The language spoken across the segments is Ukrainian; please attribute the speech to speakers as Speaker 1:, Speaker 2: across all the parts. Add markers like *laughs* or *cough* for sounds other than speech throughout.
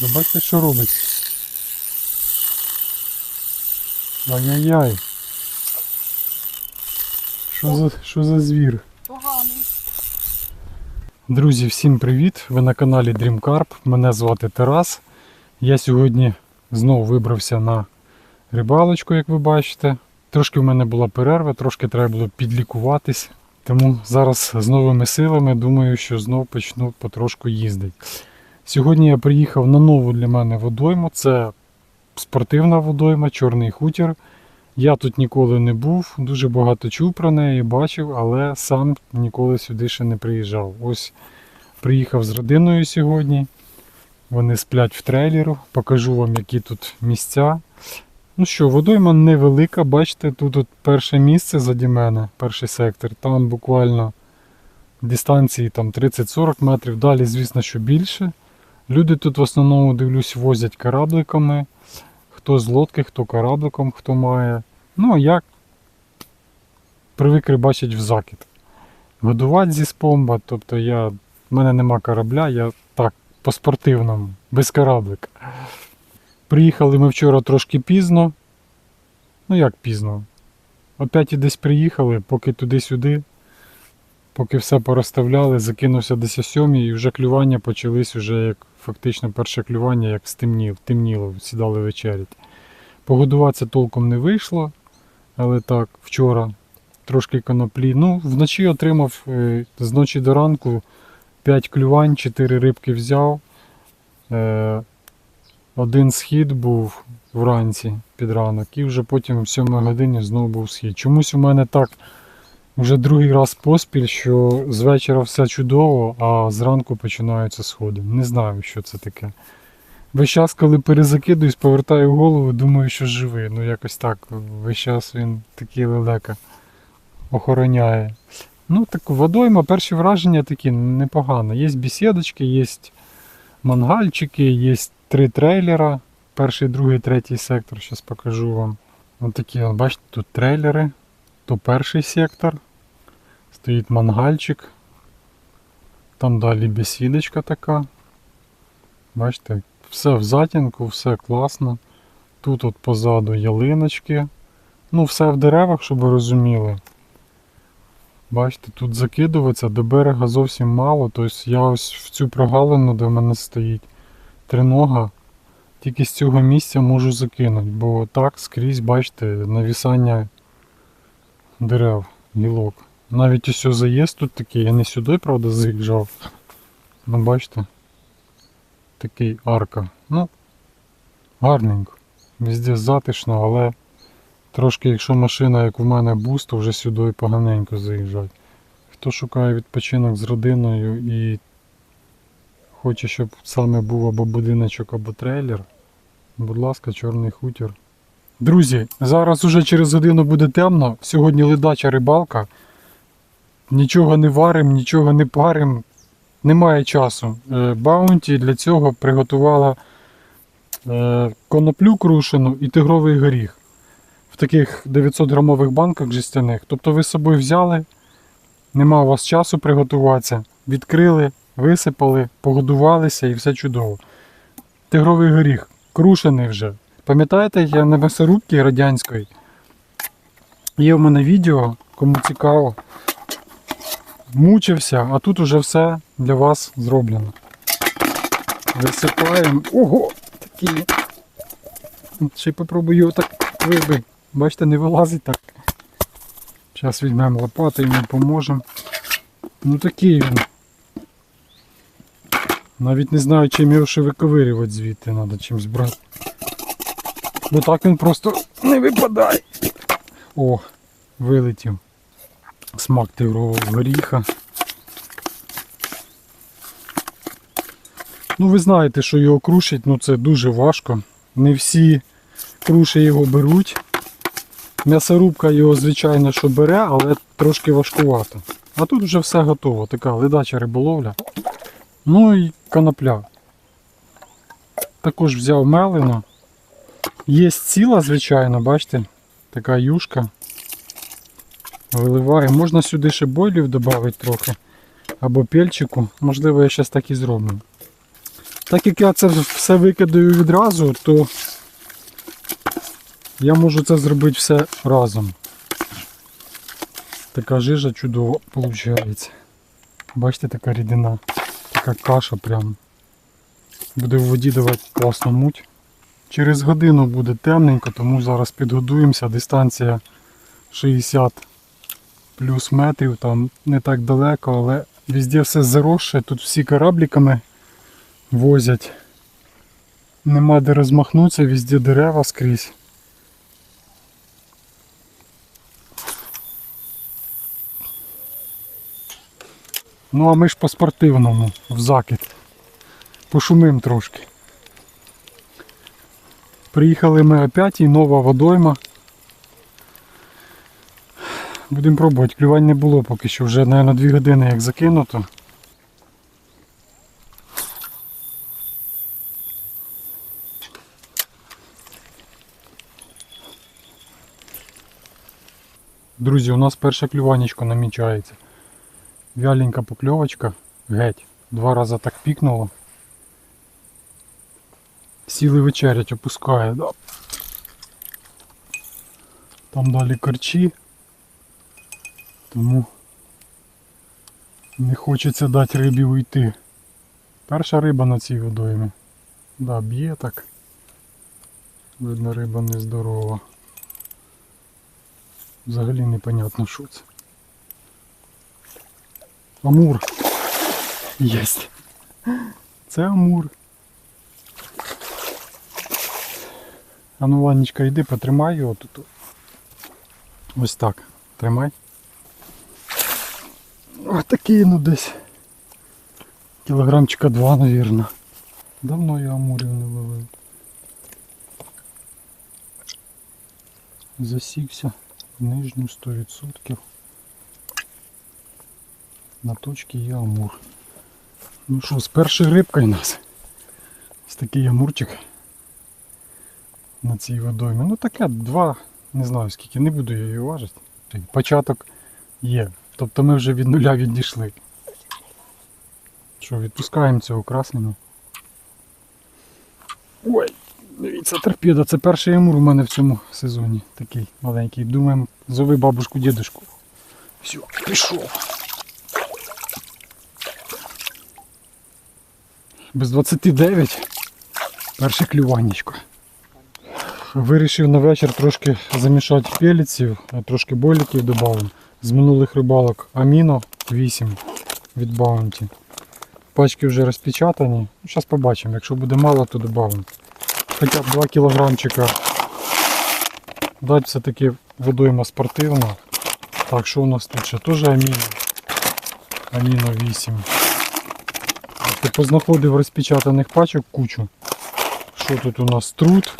Speaker 1: Ви бачите, що робить? Ай-яй-яй. Що за, що за звір?
Speaker 2: Поганий.
Speaker 1: Друзі, всім привіт! Ви на каналі Dream Carp. Мене звати Тарас. Я сьогодні знову вибрався на рибалочку, як ви бачите. Трошки в мене була перерва, трошки треба було підлікуватись. Тому зараз з новими силами думаю, що знов почну потрошку їздити. Сьогодні я приїхав на нову для мене водойму. Це спортивна водойма, Чорний хутір. Я тут ніколи не був, дуже багато чув про неї, бачив, але сам ніколи сюди ще не приїжджав. Ось приїхав з родиною сьогодні. Вони сплять в трейлеру. Покажу вам, які тут місця. Ну що, водойма невелика, бачите, тут от перше місце заді мене, перший сектор. Там буквально дистанції там 30-40 метрів. Далі, звісно, що більше. Люди тут в основному дивлюсь возять корабликами. Хто з лодки, хто корабликом, хто має. Ну, а як привик рибачить в закид. Годувати зі спомба, тобто я, в мене нема корабля, я так, по-спортивному, без кораблика. Приїхали ми вчора трошки пізно. Ну як пізно? Опять і десь приїхали, поки туди-сюди, поки все порозставляли, закинувся десь о сьомій і вже клювання почались уже як фактично перше клювання, як стемніло, темніло, сідали вечерять. Погодуватися толком не вийшло, але так, вчора трошки коноплі. Ну, вночі отримав е, з ночі до ранку 5 клювань, 4 рибки взяв. Е, один схід був вранці під ранок, і вже потім в 7 годині знову був схід. Чомусь у мене так вже другий раз поспіль, що з вечора все чудово, а зранку починаються сходи. Не знаю, що це таке. Весь час, коли перезакидуюсь, повертаю голову, думаю, що живий. Ну якось так. Весь час він такий лелека охороняє. Ну, так водойма, перші враження такі непогано. Є бесідочки, є мангальчики, є три трейлера. Перший, другий, третій сектор. Зараз покажу вам. Ось такі, бачите, тут трейлери. То перший сектор. Стоїть мангальчик. Там далі бесідочка така. Бачите, все в затінку, все класно. Тут от позаду ялиночки. Ну, все в деревах, щоб ви розуміли. Бачите, тут закидуватися до берега зовсім мало. Тобто я ось в цю прогалину, де в мене стоїть тринога, тільки з цього місця можу закинути, бо так скрізь, бачите, навісання дерев, гілок. Навіть ось заїзд тут такий, я не сюди, правда, заїжджав. Ну бачите, такий арка. Ну, гарненько. Везде затишно, але трошки, якщо машина, як у мене бус, то вже сюди поганенько заїжджать. Хто шукає відпочинок з родиною і хоче, щоб саме був або будиночок, або трейлер, будь ласка, чорний хутір. Друзі, зараз уже через годину буде темно. Сьогодні ледача рибалка. Нічого не варим, нічого не парим. Немає часу. Е, Баунті для цього приготувала е, коноплю крушену і тигровий горіх в таких 900 грамових банках жестяних. Тобто ви з собою взяли, нема у вас часу приготуватися, відкрили, висипали, погодувалися і все чудово. Тигровий горіх, крушений вже. Пам'ятаєте, я на м'ясорубці радянської. Є в мене відео, кому цікаво. Мучився, а тут уже все для вас зроблено. Висипаємо. Ого! Такі. Ще й попробую його так вибити. Бачите, не вилазить так. Зараз візьмемо лопату і ми поможемо. Ну такий він. Навіть не знаю, чим його ще виковирювати звідти треба чимось брати. Бо так він просто не випадає. О, вилетів. Смак тигрового горіха. Ну ви знаєте, що його крушить, ну це дуже важко. Не всі круші його беруть. М'ясорубка його, звичайно, що бере, але трошки важкувато. А тут вже все готово. Така ледача риболовля. Ну і конопля. Також взяв мелину. Є ціла, звичайно, бачите, така юшка. Виливаю. Можна сюди ще бойлів додати трохи. Або пельчику. Можливо, я зараз так і зроблю. Так як я це все викидаю відразу, то я можу це зробити все разом. Така жижа чудова виходить. Бачите, така рідина, така каша прям. Буде в воді давати класну муть. Через годину буде темненько, тому зараз підгодуємося. Дистанція 60 плюс метрів, там не так далеко, але везде все заросше, тут всі корабліками возять. Нема де розмахнутися, везде дерева скрізь. Ну а ми ж по спортивному, в закид. Пошумим трошки. Приїхали ми опять і нова водойма. Будемо пробувати. Клювань не було поки що, вже, мабуть, 2 години як закинуто. Друзі, у нас перше клюванечко намічається. Вяленька покльовочка, геть. Два рази так пікнуло. Сіли вечерять, опускає. Там далі корчі. Тому не хочеться дати рибі уйти. Перша риба на цій водоймі. Да, б'є так. Видно, риба нездорова. Взагалі непонятно що це. Амур. Єсть. Це амур. А ну, Ванечка, йди, потримай його тут. Ось так. Тримай. Ось такий, ну десь. Кілограмчика два, навірно. Давно я амурів не ловив. Засікся в нижню 100%. На точці є амур. Ну що, з першою рибкою у нас. Ось такий амурчик на цій водоймі. Ну таке два, не знаю скільки, не буду я її важити. Початок є. Тобто ми вже від нуля відійшли. Що, відпускаємо цього красного. Ой, дивіться, торпеда. Це перший амур у мене в цьому сезоні. Такий маленький. Думаємо, зови бабушку дідушку. Все, пішов. Без 29. Перше клюванечко. Вирішив на вечір трошки замішати пеліців, трошки боліків додав. З минулих рибалок Аміно 8 від Баунті. Пачки вже розпечатані. Зараз побачимо, якщо буде мало, то додамо. Хоча б 2 кілограмчика. Дать все-таки водойма спортивна. Так, що у нас тут ще? Теж Аміно. Аміно 8. Ти познаходив розпечатаних пачок кучу. Що тут у нас? Труд.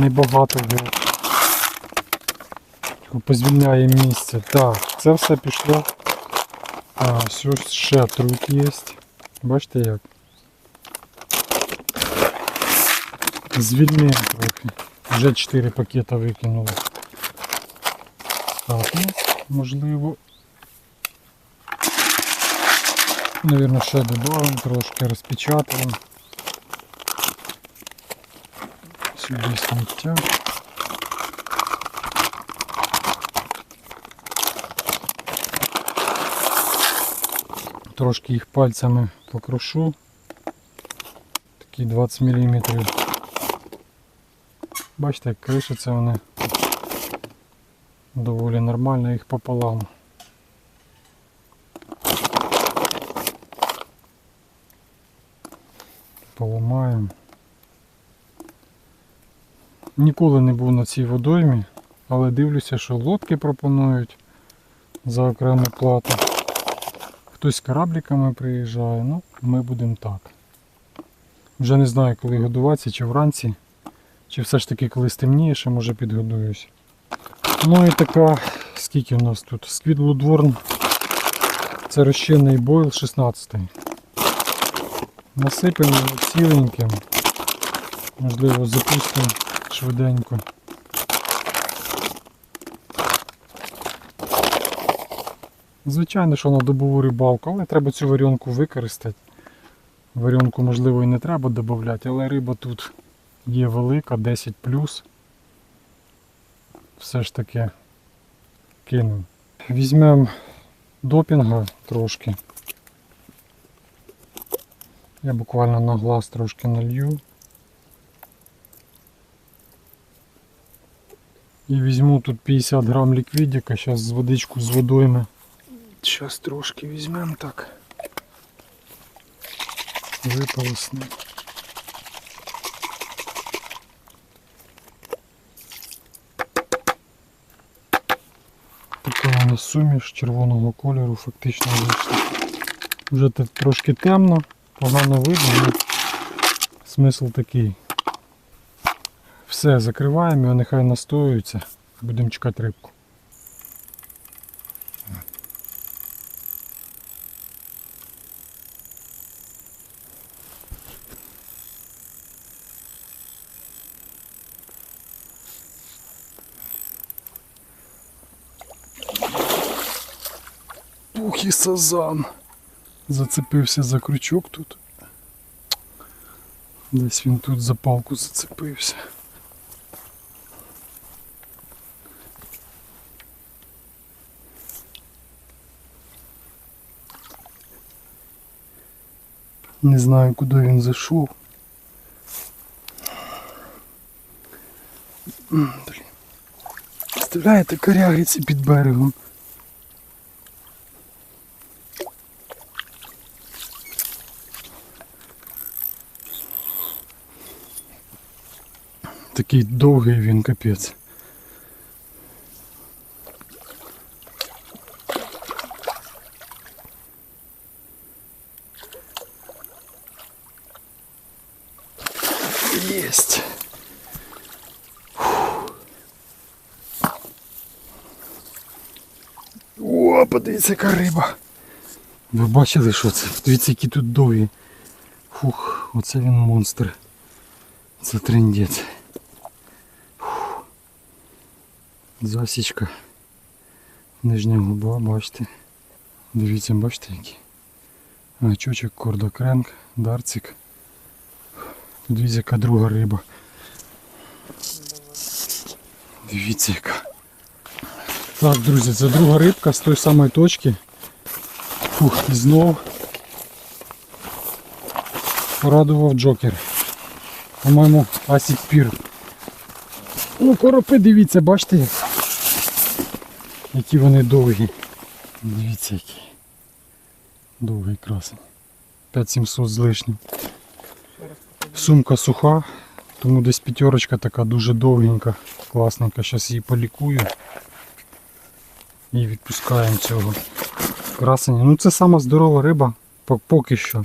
Speaker 1: Небагато було. Позвільняє місце. Так, це все пішло. А, все ще труд є. Бачите як? Звільнив трохи. Вже 4 пакета викинули. Так, ну, можливо. Наверное, ще додамо трошки, розпечатаємо. Сюди сміття. Трошки їх пальцями покрушу. Такі 20 мм. Бачите, як кришаться вони доволі нормально їх пополам. Поламаємо. Ніколи не був на цій водоймі, але дивлюся, що лодки пропонують за окрему плату. Хтось корабліками приїжджає, ну ми будемо так. Вже не знаю, коли годуватися, чи вранці, чи все ж таки коли стемніє, ще може підгодуюсь. Ну і така, скільки у нас тут? Сквід Блудворн. Це розчинний бойл 16. Насипаємо ціленьким. Можливо, запустимо швиденько. Звичайно, що на добову рибалку, але треба цю варіонку використати. Варіонку, можливо, і не треба додати, але риба тут є велика, 10 Все ж таки кинув. Візьмемо допінга трошки. Я буквально на глаз трошки налью. І візьму тут 50 грам ліквідіка, зараз з водичку з водойми. Зараз трошки візьмемо так. Виполосне. Така нас суміш червоного кольору фактично вийшла. Вже трошки темно, погано видно, але смисл такий. Все, закриваємо його, нехай настоюється. Будемо чекати рибку. Ух і сазан. Зацепився за крючок тут. Десь він тут за палку зацепився. Не знаю, куди він зайшов. Блін. Представляєте, коряги ці під берегом. Такий довгий він капець. Єсть. О, подивіться, яка риба. Ви бачили, що це? Дивіться, які тут довгі. Фух, оце він монстр. Це трендець. Засічка. Нижня губа, бачите. Дивіться, бачите які. Гачочок, кордокренк, дарцик. Дивіться, яка друга риба. Дивіться яка. Так, друзі, це друга рибка з тої самої точки. Фух, і знов порадував джокер. По-моєму, Асік Пір. Ну, коропи, дивіться, бачите, як? Які вони довгі. Дивіться які. Довгий красень. 5700 з лишнім. Сумка суха, тому десь п'ятерочка така дуже довгенька, класненька. Зараз її полікую і відпускаємо цього красення. Ну це сама здорова риба поки що.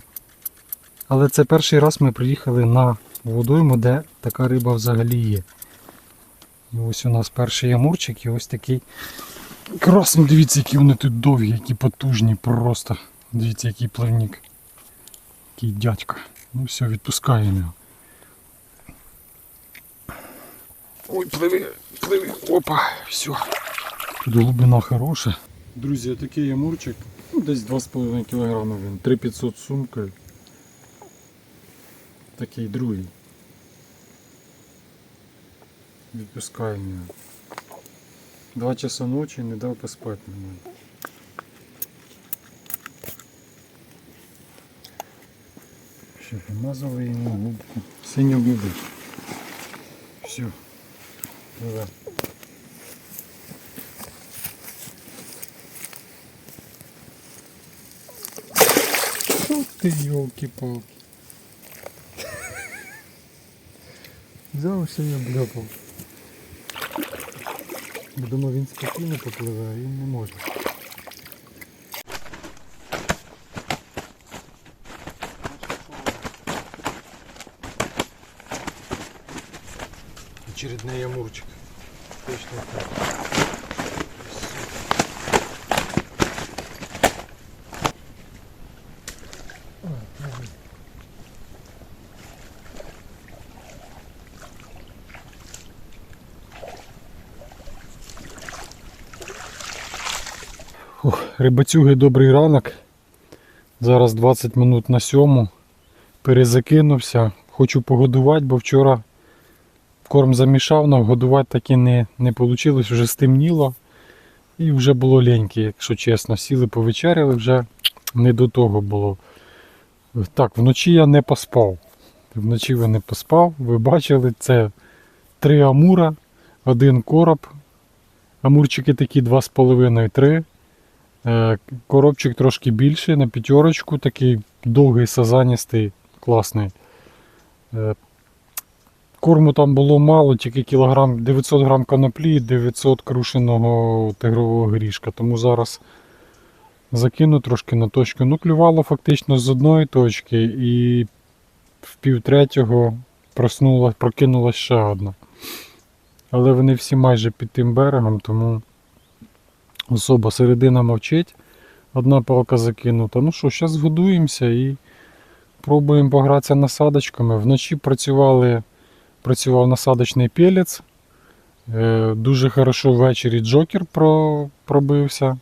Speaker 1: Але це перший раз ми приїхали на водойму, де така риба взагалі є. І ось у нас перший амурчик і ось такий красний. Дивіться, які вони тут довгі, які потужні просто. Дивіться, який плавник. Який дядька. Ну все, відпускаємо його. Ой, пливи, пливи, опа, все. Тут глибина хороша. Друзі, такий амурчик, ну, десь 2,5 кг він, 3500 сумкою. Такий другий. Відпускаємо його. Два часа ночі не дав поспати нормально. Ще помазали йому губку. Синю губи. Все. Давай. Ти, елки-палки. *laughs* Взявся я бляпав. Я думав він спокійно попливе, а він не може. Очередний ямурчик. Точно так. Рибацюги, добрий ранок. Зараз 20 минут на сьому. перезакинувся. Хочу погодувати, бо вчора корм замішав, але годувати так і не, не вийшло, вже стемніло. І вже було леньке, якщо чесно. Сіли повечеряли, вже не до того було. Так, вночі я не поспав. Вночі я не поспав. Ви бачили, це три амура, один короб. Амурчики такі 2,5-3. Е, Коробчик трошки більший, на п'ятерочку, такий довгий сазаністий, класний. Е, Корму там було мало, тільки кілограм 900 грам коноплі і 900 крушеного тигрового грішка. Тому зараз закину трошки на точку. Ну, клювало фактично з одної точки і в півтретього проснула, прокинулась ще одна. Але вони всі майже під тим берегом, тому особа середина мовчить. Одна палка закинута. Ну що, зараз годуємося і пробуємо погратися насадочками. Вночі працювали, працював насадочний пелець. Е, Дуже хорошо ввечері джокер пробився.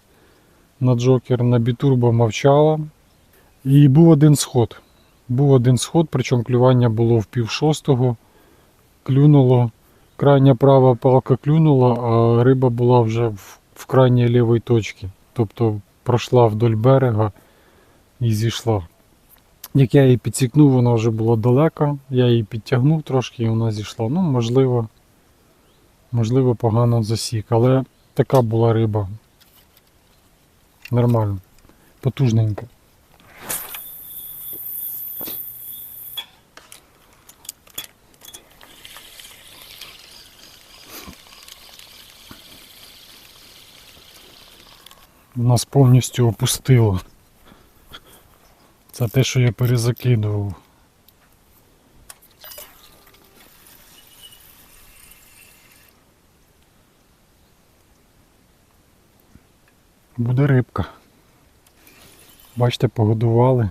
Speaker 1: На джокер, на бітурбо мовчала. І був один сход. Був один сход, причому клювання було в пів шостого. Клюнуло. Крайня права палка клюнула, а риба була вже в, в крайній лівій точці. Тобто пройшла вдоль берега і зійшла. Як я її підсікнув, вона вже була далека. Я її підтягнув трошки і вона зійшла. Ну, можливо, можливо, погано засік, але така була риба. Нормально. Потужненька. Нас повністю опустило. Це те, що я перезакидував. Буде рибка. Бачите, погодували.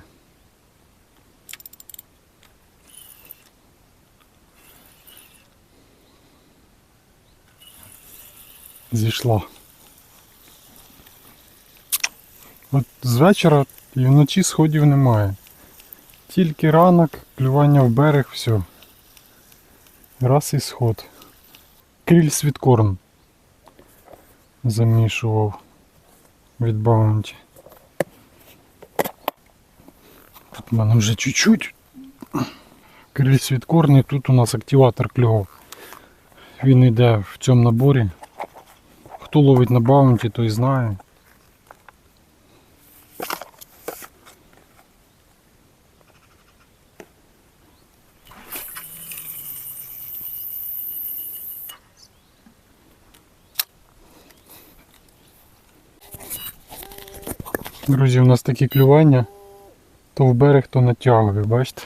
Speaker 1: Зійшла. От з вечора і вночі сходів немає. Тільки ранок, клювання в берег, все. Раз і сход. Кріль світкорн замішував від баунті. Тут в мене вже чуть-чуть. Кріль світкорн і тут у нас активатор клював. Він йде в цьому наборі. Хто ловить на баунті, той знає. Друзі, у нас такі клювання, то в берег, то натягує, бачите?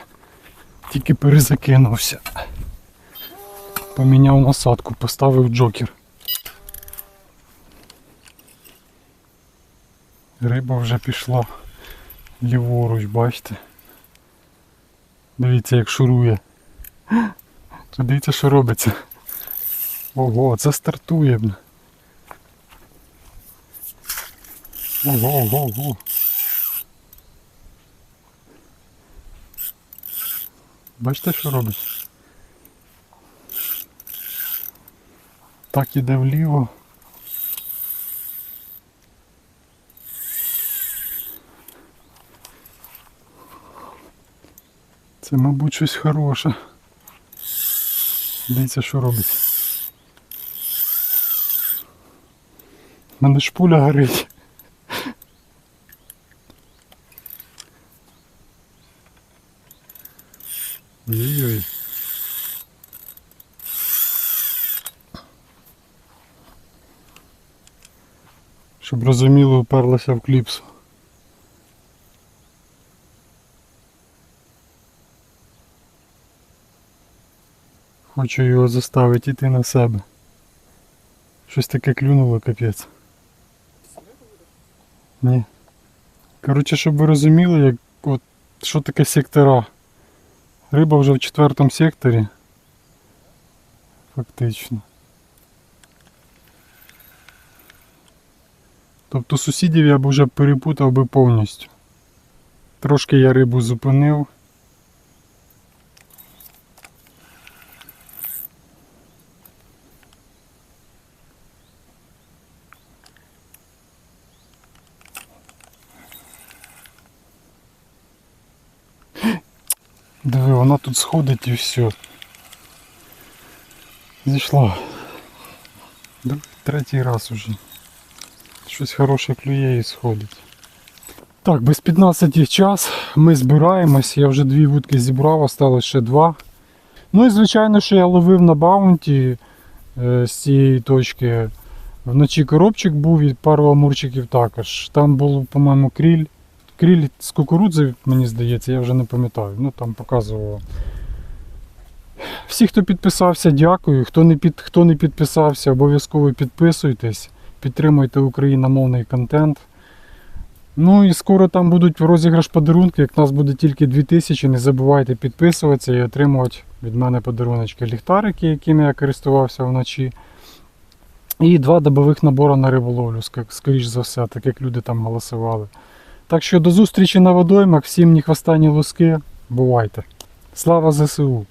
Speaker 1: Тільки перезакинувся. Поміняв насадку, поставив джокер. Риба вже пішла ліворуч, бачите? Дивіться, як шурує. Дивіться, що робиться. Ого, це стартує. Ого, ого, ого. Бачите, що робить? Так іде вліво. Це, мабуть, щось хороше. Дивіться, що робить. У мене шпуля горить. Щоб розуміло, уперлася в кліпсу. Хочу його заставити йти на себе. Щось таке клюнуло, капець. Ні. Коротше, щоб ви розуміли, як от що таке сектора. Риба вже в четвертому секторі. Фактично. Тобто сусідів я б вже перепутав би повністю. Трошки я рибу зупинив. Диви, вона тут сходить і все. Зійшла. Другий, третій раз уже. Щось хороше клює і сходить. Так, без 15 час ми збираємось. Я вже дві вудки зібрав, осталось ще два. Ну і звичайно, що я ловив на баунті е, з цієї точки. Вночі коробчик був і пару амурчиків також. Там було, по-моєму, кріль. Кріль з кукурудзи, мені здається, я вже не пам'ятаю. Ну там показував. Всі, хто підписався, дякую. Хто не, під, хто не підписався, обов'язково підписуйтесь. Підтримуйте україномовний контент. Ну і скоро там будуть розіграш подарунки. Як нас буде тільки 2000, не забувайте підписуватися і отримувати від мене подаруночки ліхтарики, якими я користувався вночі. І два добових набори на риболовлю, скоріш за все, так як люди там голосували. Так що до зустрічі на водоймах, всім ні хвоста, ні луски. Бувайте. Слава ЗСУ!